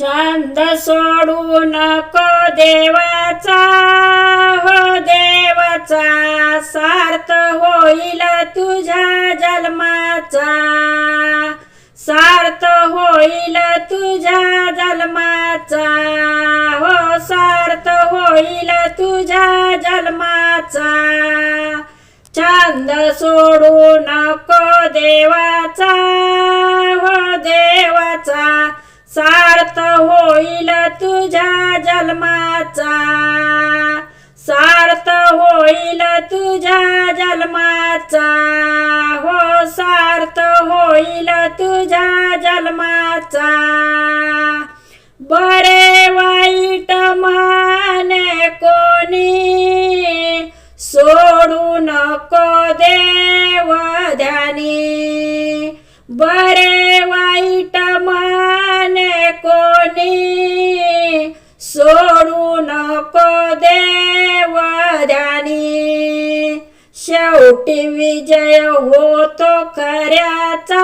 छंद सोडू नको देवाचा. हो देवाचा सार्थ होईल तुझ्या जन्माचा. सार्थ होईल तुझ्या जन्माचा. हो सार्थ होईल तुझ्या जन्माचा. छंद सोडू नको देवाचा. जन्माचा सार्थ होईल तुझ्या जन्माचा. हो सार्थ होईल तुझ्या जन्माचा. बरे वाईट माने कोणी सोडू नको देव ध्यानी. बरे वाईट सोडू नको देव ध्यानी शेवटी विजय होतो खऱ्याचा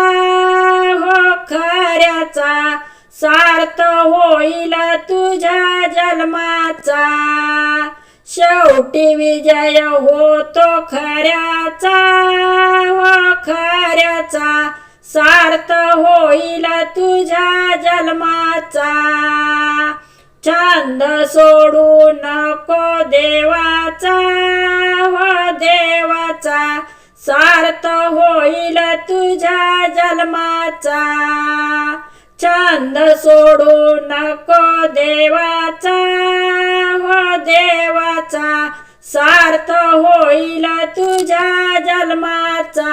हो खऱ्याचा. सार्थ होईल तुझ्या जन्माचा. शेवटी विजय होतो खऱ्याचा हो खऱ्याचा. सार्थ होईल तुझ्या जन्माचा. छंद सोडू नको देवाचा हो देवाचा. सार्थ होईल तुझ्या जन्माचा. छंद सोडू नको देवाचा हो देवाचा. सार्थ होईल तुझ्या जन्माचा.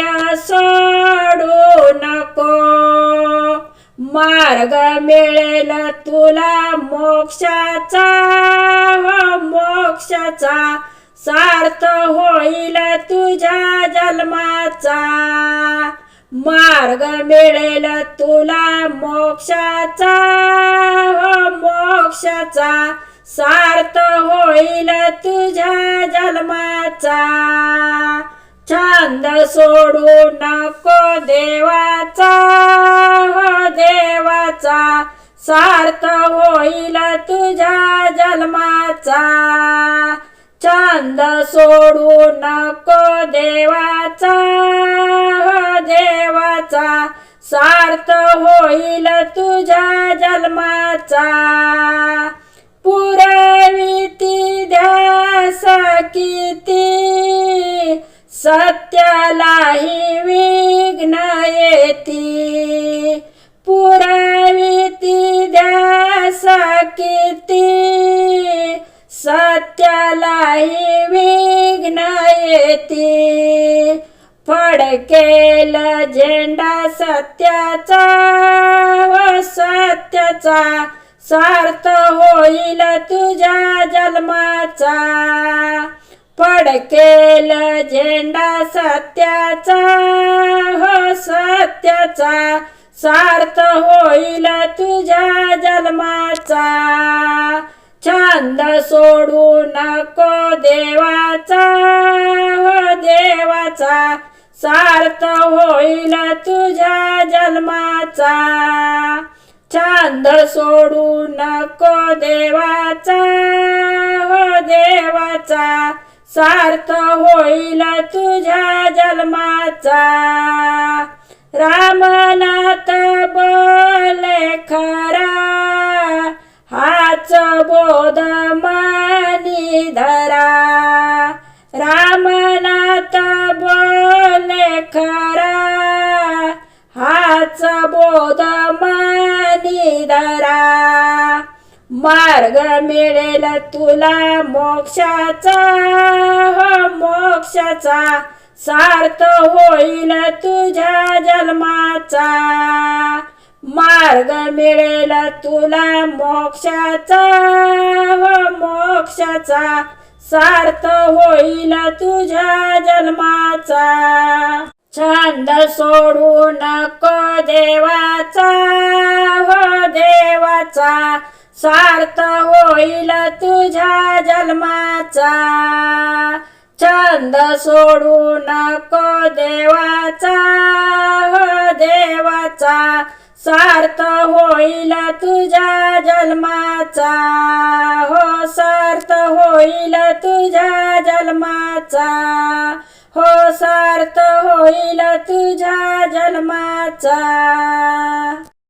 माया सोडू नको. मार्ग मिळेल तुला मोक्षाचा. हो मोक्षाचा सार्थ होईल तुझ्या जन्माचा. मार्ग मिळेल तुला मोक्षाचा. हो मोक्षाचा सार्थ होईल तुझ्या जन्माचा. छंद सोडू नको देवाचा हो देवाचा. सार्थ होईल तुझ्या जन्माचा. छंद सोडू नको देवाचा हो देवाचा. सार्थ होईल तुझ्या जन्माचा. पुरविती ध्यास किती सत्यालाही विघ्न येती. पुराविती ध्यास किती. सत्यालाही विघ्न येती. फडकेल झेंडा सत्याचा व सत्याचा. सार्थ होईल तुझ्या जन्माचा. फडकेल झेंडा सत्याचा. हो सत्याचा. सार्थ होईल तुझ्या जन्माचा. छंद सोडू नको देवाचा. हो देवाचा. सार्थ होईल तुझ्या जन्माचा. छंद सोडू नको देवाचा. हो देवाचा. सार्थ होईल तुझ्या जन्माचा. रामनाथ बोले खरा. हाच बोध मानी धरा. रामनाथ बोले खरा. हाच बोध मार्ग मिळेल तुला मोक्षाचा. हो मोक्षाचा. सार्थ होईल तुझ्या जन्माचा. मार्ग मिळेल तुला मोक्षाचा. हो मोक्षाचा. सार्थ होईल तुझ्या जन्माचा. छंद सोडू नको देवाचा. हो देवाचा. स्वार्थ होईल तुझ्या जन्माचा. छंद सोडू नको देवाचा. हो देवाचा सार्थ होईल तुझ्या जन्माचा. हो सार्थ होईल तुझ्या जन्माचा. हो सार्थ होईल तुझ्या जन्माचा.